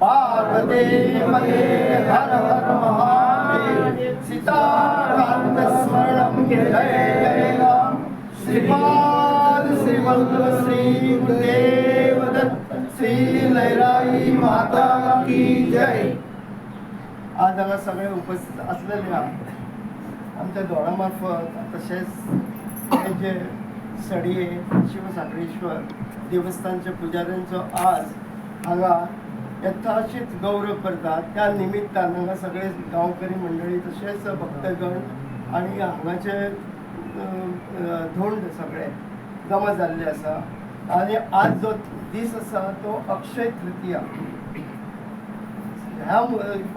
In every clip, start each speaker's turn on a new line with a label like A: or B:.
A: पार्वती मते हर हर महादेव सीताकांत स्मरणं जय जय राम श्रीपाद श्रीवल्लभ श्री गुरुदेव दत्त श्री लैराई माता की जय आज आम्हाला सगळे उपस्थित असलेले आमच्या दोळा तसेच तशेंच जे सडये शिवसागरेश्वर देवस्थानच्या पुजाऱ्यांचो आज हांगा यथाशीत गौरव करतात. त्या निमित्तान हांगा सगळे गांवकरी मंडळी तशेंच भक्तगण आणि हांगाचे धोंड सगळे जमा जाल्ले आसा आणि आज जो दीस आसा तो अक्षय तृतीया. ह्या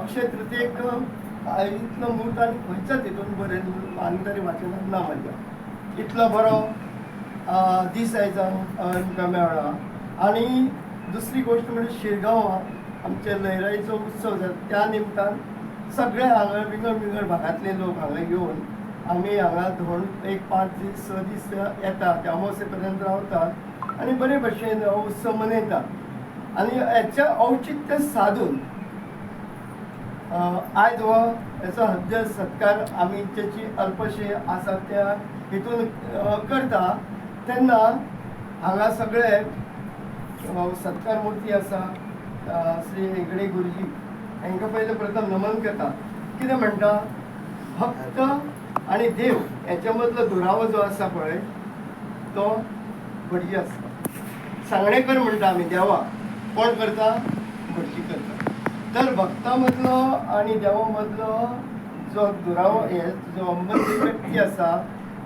A: अक्षय तृतीयेक इतलो मुहूर्त आनी खंयच्याच हितून बरें आनी तरी वाचनात ना म्हाज्या इतलो बरो दीस आयज आमकां मेळ्ळा आनी दुसरी गोश्ट म्हणजे शिरगांवां आमचे लयराईचो उत्सव जाता त्या निमतान सगळे हांगा विंगड विंगड भागांतले लोक हांगा येवन आमी हांगा धोंड एक पांच दीस स दीस येतात. ते अमावसे पर्यंत रावतात आनी बरे भशेन हो उत्सव मनयतात. आनी हेचें औचित्य साधून आयज हो हेचो हद्द सत्कार आमी तेची अल्पशे आसा त्या हितून करता. तेन्ना हांगा सगळे. सत्कार मुर्ती आसा श्री हेगडे गुरुजी. हांकां पयलें प्रथम नमन करता. कितें म्हणटा भक्त आनी देव हेच्या मदलो दुरावो जो आसा पळय तो भटजी आसता सांगणेकर म्हणटा आमी देवा कोण करता? भटजी करता. तर भक्ता मदलो आनी देवा मदलो जो दुरावो हे जो अंबंदी व्यक्ती आसा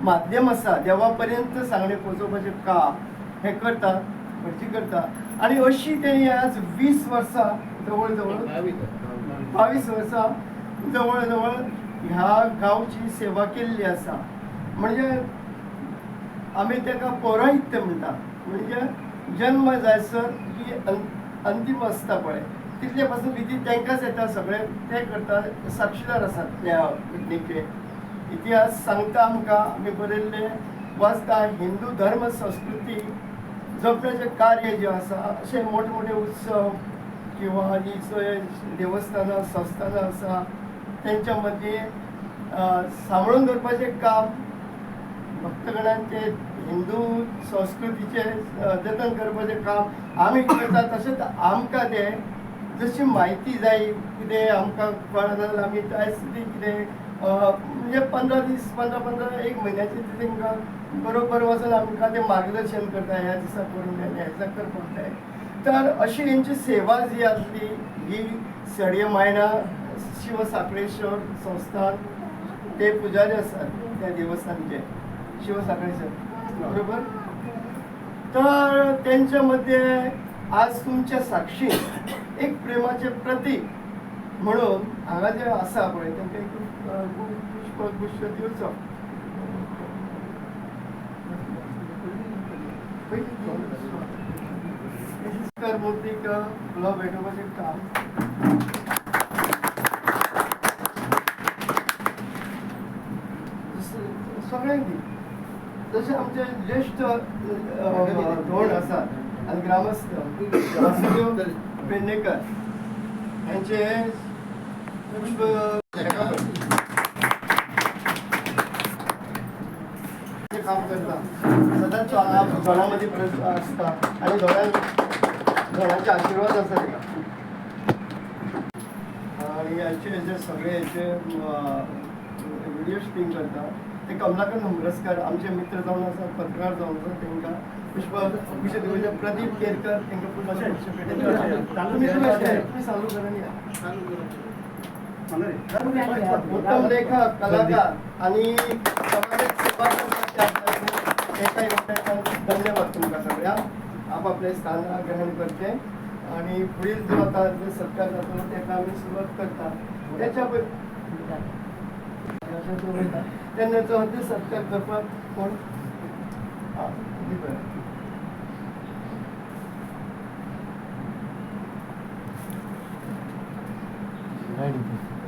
A: माध्यम आसा देवा पर्यंत सांगणे पोचोवपाचें म्हणजे काम हे करता भटजी करता आनी अशी तेणी आज वीस वर्सां जवळ जवळ बावीस वर्सां जवळ जवळ ह्या गांवची सेवा केल्ली आसा म्हणजे आमी ताका पौराहित्य म्हणटा म्हणजे जन्म जायसर जी अंतीम आसता पळय तितले पासून विधी तांकांच येता सगळे. ते करता साक्षीदार आसात त्या घटनेचे इतिहास सांगता आमकां आमी बरयल्ले वाचता हिंदू धर्म संस्कृती जपण्याचे कार्य जे आसा अशे मोठमोठे उत्सव किंवा ही सोय देवस्थानां संस्थानां आसा तेंच्या मदीं सांबाळून दवरपाचें काम भक्तगणांचे हिंदू संस्कृतीचे जतन करपाचें काम आमी करता तशेंच आमकां तें जशी म्हायती जाय कितें आमकां कळना जाल्यार आमी आयज कितें म्हणजे पंदरा दीस पंदरा पंदरा एक म्हयन्याचे तांकां बरोबर वचून आमकां ते मार्गदर्शन करता ह्या दिसा करून जाय ह्या दिसा करपाक जाय तर अशी हेंची सेवा जी आसली ही सडये मायना शिव साखळेश्वर संस्थान ते पुजारी आसात त्या देवस्थानचे. शिवसाखळेश्वर बरोबर? तर त्यांच्या मध्ये आज तुमच्या साक्षी एक प्रेमाचे प्रतीक म्हणून हांगा जे आसा पळय तांकां एक अ, पुष्प पुष्प दिवचो कर मूर्तीक फुलां भेटोवपाचें काम. सगळ्यांक दी जसे आमचे ज्येष्ठ अ, धोंड आसात आनी ग्रामस्थ वासुदेव पेडणेकर. यांचे पुष्प हेका पळय. ते काम करता सदांच आसता आनी धोळ्यान आशिर्वाद आसा तेका याचे सगळे याचे व्हिडिओ शूटिंग करता ते कमलाकर नंबरसकर आमचे मित्र जावन आसा पत्रकार जावन आसा तांकां पुष्प पुष्प प्रदीप केरकर तांकां पुष्प पुष्प भेटयता. तुम्ही करा न्ही. उत्तम लेखक कलाकार आणि समाजात सेवा धन्यवाद तुमका सगळ्या. आपापले स्थान ग्रहण करते. आणि पुढील जो आता जे सरकार जातो त्याका आम्ही सुरुवात करता त्याच्या त्यांना अशा जो हद्द सत्कार करपाक कोण Thank you.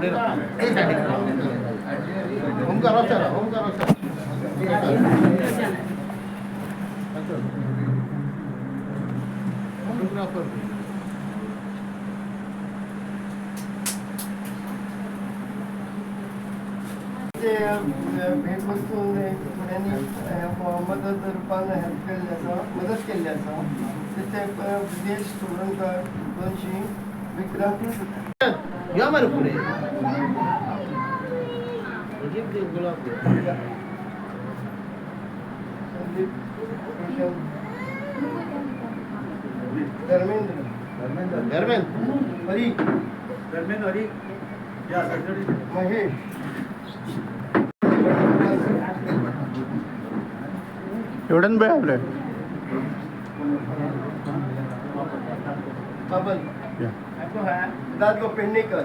A: जे भेटवस्तू त्यांनी मदत रुपान हेल्प केल्ली आसा मदत केल्ली आसा ते विदेश स्टुडंट दोनशी विक्रम
B: या मरे पुढे
A: संदीप भूषण धर्मेंद्र.
B: दरम्यान
A: हरी
C: दरम्यान हरी या
A: महेश
D: एवढ्यान बे आपले
A: बाबल दादलो पेडणेकर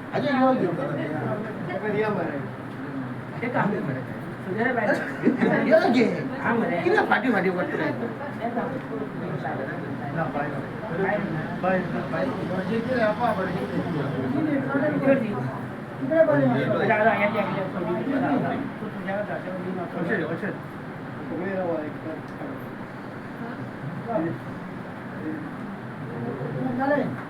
A: सगळे राव ऐकतात. आता या बस या आता या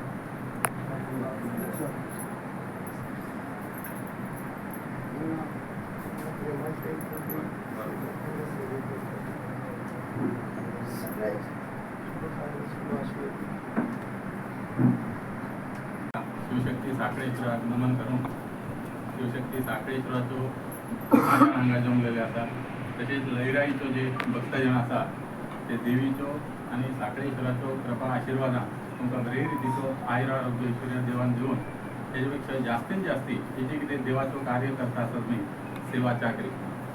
E: साखळेश्वराक नमन करून शिवशक्ती साखळेश्वराचो हांगा जमलेले आसा तशेंच लयराईचो जे भक्तजन आसा ते देवीचो आनी साखळेश्वराचो कृपा आशिर्वादान तुमकां बरे रितीचो आयरा आरोग्य ऐश्वर्य देवान दिवन तेजे पेक्षा जास्तीत जास्ती हे जे कितें देवाचो कार्य करता आसत न्ही सेवा चाकरी.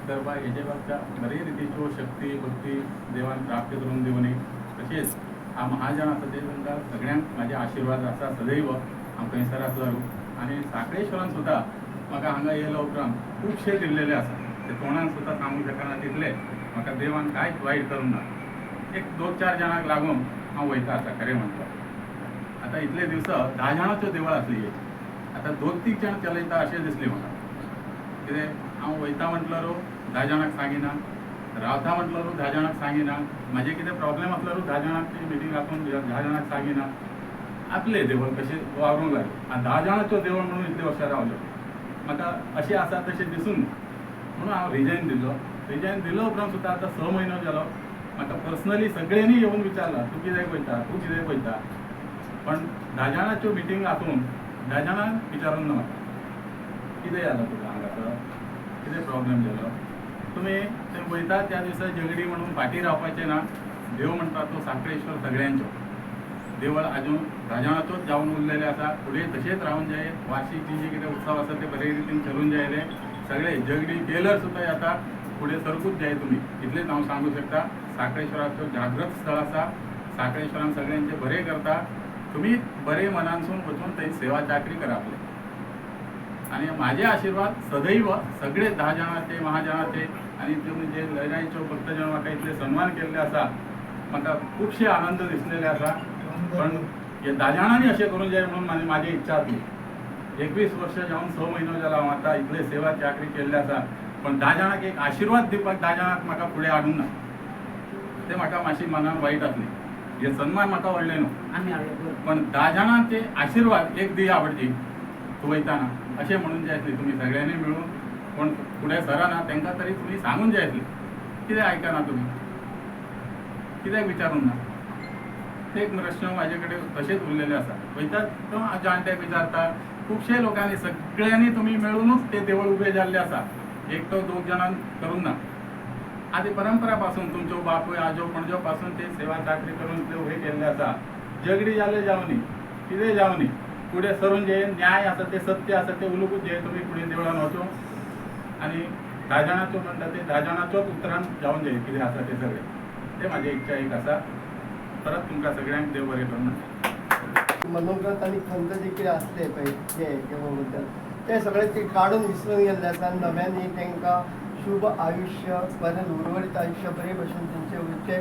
E: तर बाय हेजे पेक्षा बरे रितीच्यो शक्ती भक्ती देवान प्राप्त करून दिवनी तशेंच हा महाजन आसा ते तुमकां सगळ्यांक म्हाजे आशिर्वाद आसा सदैव हांव खंयसर आसलो आनी साखळेश्वरान सुद्दां म्हाका हांगा येयल्या उपरांत खुबशे दिल्लेले आसा ते तोंडान सुद्दां सांगूंक शकना तितले. म्हाका देवान कांयच वायट करूंक ना. एक दोन चार जाणांक लागून हांव वयता आसा खरें म्हणटा आतां इतले दिवस धा जाणांच्यो देवळ आसली आतां दोन तीन जाण चलयता अशें दिसलें म्हाका. कितें हांव वयता म्हटल्यार धा जाणांक सांगिना. रावता म्हटल्यार धा जाणांक सांगिना. म्हाजे कितें प्रॉब्लेम आसल्यार धा जाणांची मिटींग आसून धा जाणांक सांगिना. आपले देवळ कशें वावरूंक जाय आनी धा जाणांचो देवळ म्हणून इतले वर्सां रावल्यो म्हाका अशें आसा तशें दिसून म्हणून हांव रिजायन दिलो. रिजायन दिलो उपरांत सुद्दां आतां स म्हयनो जालो म्हाका पर्सनली सगळ्यांनी येवन विचारला तूं कितें पळयता तूं कितें पळयता पण धा जाणांच्यो मिटींग आसून धा जाणांक विचारून ना कितें जालो तुका हांगासर कितें प्रॉब्लेम जालो तुमी थंय वयता त्या दिसा झगडी म्हणून फाटीं रावपाचें ना? देव म्हणटा तो साखळेश्वर सगळ्यांचो. देवळ अजून राजानाचोच जावन उरलेले आसा पुढे तशेंच रावून जाईल. वार्षिक जी कितें उत्सव आसा ते बरे रितीन चलून जायले सगळे जगडी गेलर सुद्दां येता फुडें सरकूच जाय तुमी इतलेंच हांव सांगू शकता. साखळेश्वराचो जागृत स्थळ आसा साखळेश्वरान सगळ्यांचे बरें करता. तुमी बरे मनानसून वचून थंय सेवा चाकरी करा आपले. आणि माझे आशीर्वाद सदैव सगळे दहा जणांचे महाजनाचे आणि तुम्ही जे लयराईच्यो भक्तजन म्हाका इतले सन्मान केल्ले आसा म्हाका खुबशे आनंद दिसलेले आसा पण हे धा जाणांनी अशें करूं जाय म्हणून म्हाजी इच्छा आसली एकवीस वर्ष जावन स म्हयनो जाला हांव आतां इतले सेवा चाकरी केल्ले आसा पण धा जाणांक एक आशीर्वाद दिवपाक धा जाणांक म्हाका फुडें हाडूंक ना ते म्हाका मातशी मनान वायट आसली हे सन्मान म्हाका व्हडले न्हू. पण धा जाणांचे आशीर्वाद एक दिया आवडची तूं वयताना अशें म्हणून जाय आसली तुमी सगळ्यांनी मेळून कोण फुडें सराना तांकां तरी तुमी सांगून जाय आसली कित्याक आयकना तुमी कित्याक विचारूंक ना. ते एक प्रश्न माझ्याकडे कडेन तशेंच उरलेले आसा वयतात तो जाणट्याक विचारता खुबशे लोकांनी सगळ्यांनी तुमी मेळूनच ते देवळ उबें जाल्लें आसा तो दोग जाणां करूंक ना. आदी परंपरा पासून तुमच्यो बापूय आजो पणजो पासून ते सेवा चाकरी करून ते हे केल्ले आसा झगडी जाले जावनी कितें जावनी फुडें सरून जे न्याय आसा ते सत्य आसा ते उलोवूच जे तुमी फुडें देवळान वचूं आनी धा जाणांचो म्हणटा ते धा जाणांचोच उतरान जावून जाय कितें आसा ते सगळें. ते म्हाजी इच्छा एक आसा परत तुमकां सगळ्यांक देव बरें करूं म्हणटा
A: मनोगत आणि खंत जे कितें आसले पळय हे देवा बद्दल ते सगळे ते काडून विसरून गेल्ले आसा आनी नव्यानी तांकां शुभ आयुश्य बरें उर्वरीत आयुश्य बरे भशेन तेंचे उरचे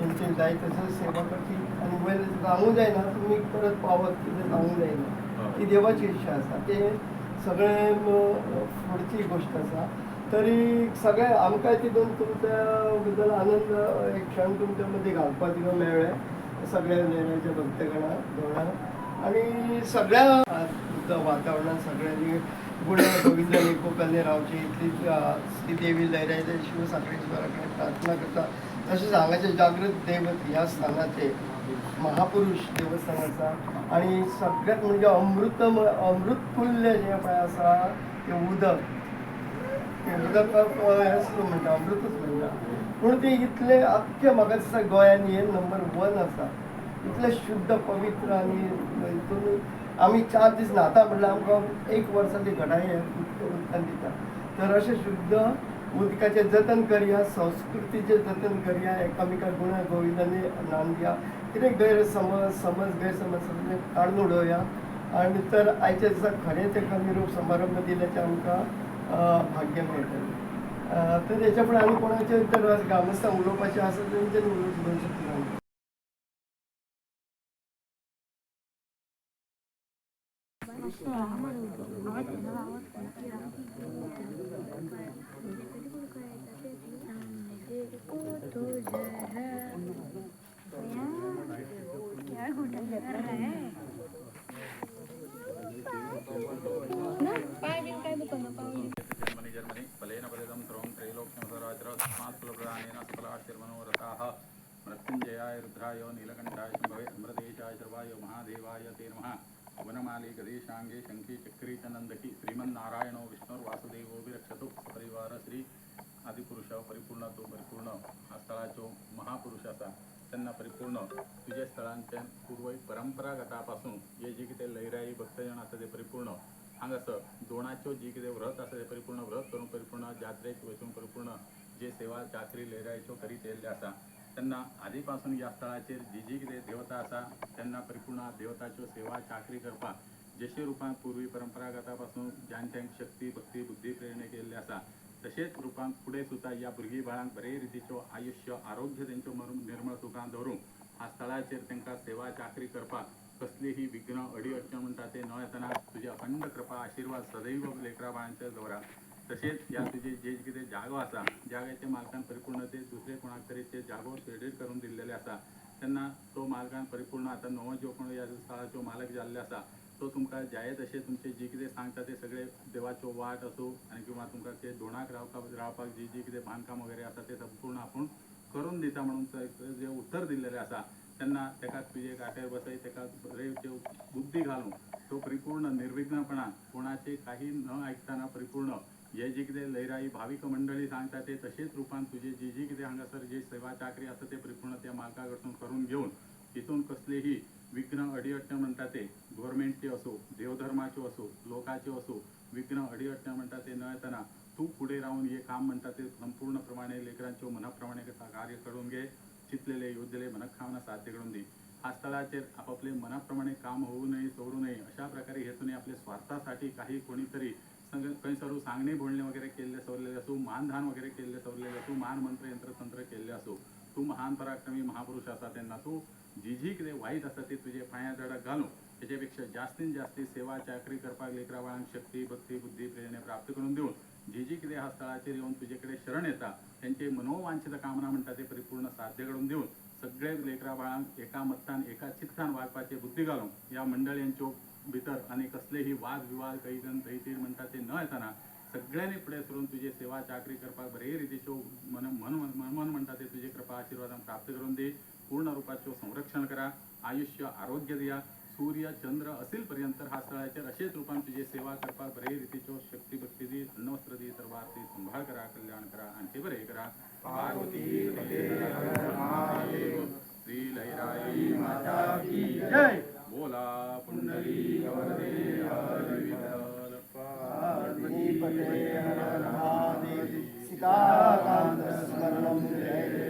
A: तेंचे जाय तसो सेवा करची आनी वयर सांगूंक जायना तुमी परत पावत कितें सांगूंक जायना ती देवाची इच्छा आसा ते सगळे फुडची गोश्ट आसा तरी सगळे आमकां तितून तुमच्या बद्दल आनंद एक क्षण तुमच्या मदीं घालपाक तितून मेळ्ळे सगळ्या लेण्याच्या भक्तगणा दोळा आणि सगळ्या आतां सगळ्यांनी गुण गोविंद एकोप्याने रावचे इतली श्री देवी लयरायचे शिव साखळेश्वरा कडेन प्रार्थना करता तशेंच हांगाचे जागृत दैवत ह्या स्थानाचे महापुरुष देवस्थान आसा आणि सगळ्यात म्हणजे अमृत अमृततुल्य जें पळय आसा तें उदक तें उदक अ, हें आसलो म्हणटा अमृतच म्हणटा पूण ते इतले आख्ख्या म्हाका दिसता गोंयान हे नंबर वन आसा इतले शुद्ध पवित्र आनी हितून आमी चार दीस न्हाता म्हणल्यार आमकां एक वर्साची घडाय उदकान दिता तर अशें शुद्ध उदकाचें जतन करया संस्कृतीचें जतन करया एकामेकाक गुण गोविंदांनी नाम दिया कितें गैरसमज समज गैरसमज सगळें काडून उडोवया. आनी तर आयच्या दिसा खरें तेका निरोप समारंभ दिल्याचें आमकां भाग्य मिळतं. तर हेच्या फुडें कोणाच्या तर तर ग्रामस्थांक उलोवपाचें आसा ते उलोच शकना
E: जन्मनि त्रैलोक्यमसराचर तस्मात् मृत्युञ्जयाय रुद्राय नीलकण्ठाय शम्भवे अमृतेशाय सर्वाय महादेवाय ते नमः। वनमाली गदेशाङ्गे शङ्खी श्रीमन्नारायणो विष्णुर्वासुदेवो विरक्षतु। श्री आदिपुरुष परिपूर्ण तो परिपूर्ण हा स्थळाचो महापुरुष असा त्यांना परिपूर्ण तुझे स्थळांचे पूर्व परंपरागतापासून जे जे किती लैराई भक्तजन असं ते परिपूर्ण हांगासर दोणाच्यो जी कितें व्रत आसा ते परिपूर्ण व्रत करून परिपूर्ण जात्रेक वचून परिपूर्ण जे सेवा चाकरी लयराईच्यो करीत येयल्ले आसा तेन्ना आदी पासून ह्या स्थळाचेर जी जी कितें देवता आसा तेन्ना परिपूर्ण देवताच्यो सेवा चाकरी करपाक जशे रुपान पूर्वी परंपरागता पासून जाणट्यांक शक्ती भक्ती बुद्धी प्रेरणे केल्ले आसा तशेंच रुपान फुडें सुद्दां ह्या भुरगीं बाळांक बरे रितीच्यो आयुश्य आरोग्य तेंच्यो मरून निर्मळ सुखान दवरूंक ह्या स्थळाचेर तेंकां सेवा चाकरी करपाक कसलीही विघ्न अडी अडचण म्हणटा ते न येतना तुजी अखंड कृपा आशिर्वाद सदैव लेकरा बाळांचेर दवरा तशेंच ह्या तुजे जे कितें जागो आसा जाग्याचे मालकान परिपूर्ण ते दुसरे कोणाक तरी ते जागो क्रेडिट करून दिल्लेले आसा तेन्ना तो मालकान परिपूर्ण आतां नवो जो कोण ह्या स्थळाचो मालक जाल्ले आसा तो तुमकां जाय तशें तुमचे जी कितें सांगता ते सगळे देवाच्यो वाट असो आनी किंवां तुमकां ते दोणाक रावपाक रावपाक जी जी कितें बांदकाम वगैरे आसा ते संपूर्ण आपूण करून दिता म्हणून जे उत्तर दिलेले आसा तेन्ना तेका तुजे गाठेर बसय तेका बरे त्यो बुद्धी घालून तो परिपूर्ण निर्विघ्नपणान कोणाचे काही न ऐकताना परिपूर्ण हे जे कितें लयराई भाविक मंडळी सांगता ते तशेंच रुपान तुजे जी जी कितें हांगासर जी सेवा चाकरी आसा ते परिपूर्ण त्या मालका कडसून करून घेवन तितून कसलेही विघ्न अडीअडचण म्हणटा ते गव्हर्मेंटचे असो देवधर्माच्यो असो लोकाच्यो असो विघ्न अडीअडचण म्हणटा ते न येताना तूं फुडें राहून हे काम म्हणटा ते संपूर्ण प्रमाणे लेकरांच्यो मनाप्रमाणे कार्य करून घे चितलेले योजलेले मनखावना साध्य करून दी. हा स्थळाचेर आपापले मनाप्रमाणे काम होऊ नये सोडू नये अशा प्रकारे हेतूने आपल्या स्वार्थासाठी काही कोणीतरी संग खंय सांगणे बोलणे वगैरे केल्ले सवरलेले असो मानधान वगैरे केल्ले सवरलेले असो मान मंत्र यंत्र तंत्र असो तू महान पराक्रमी महापुरुष असा त्यांना तू जी जी किती वाईट आसा ते तुझे पांया जडाक घालून त्याच्यापेक्षा जास्तीत जास्त सेवा चाकरी करपाक लेकरा बाळांक शक्ती भक्ती बुद्धी प्रेरणे प्राप्त करून देऊन जी जी किती ह्या स्थळाचेर येऊन तुझेकडे शरण येता. त्यांचे मनोवांछित कामना म्हणटा ते परिपूर्ण साध्य करून देऊन सगळे लेकरा बाळांक एका मत्तान एका चित्तान वागपाचे बुद्धी घालून ह्या मंडळींच्यो भितर आणि कसलेही वाद विवाद कैगन दैतीर म्हणतात ते न येताना सगळ्यांनी फुडें सरून तुजी सेवा चाकरी करपाक बरे रितीच्यो मन मन मन म्हणटा ते तुजे कृपा आशिर्वादान प्राप्त करून दी. पूर्ण रुपाच्यो संरक्षण करा. आयुष्य आरोग्य दिया. सूर्य चंद्र असेल पर्यंत हा स्थळाचेर अशेच रूपान तुजी सेवा करपाक बरे रितीच्यो शक्ती भक्ती दी. अन्नवस्त्र दी सर्व आरती संभाळ करा कल्याण करा आणि ते बरे करा. पार्वती श्री लहराई माता की
C: जय।
E: बोला पुंडली वरदे हरि विठ्ठल
A: पार्वती पते हर महादेव। सीताकांत स्मरणम जय।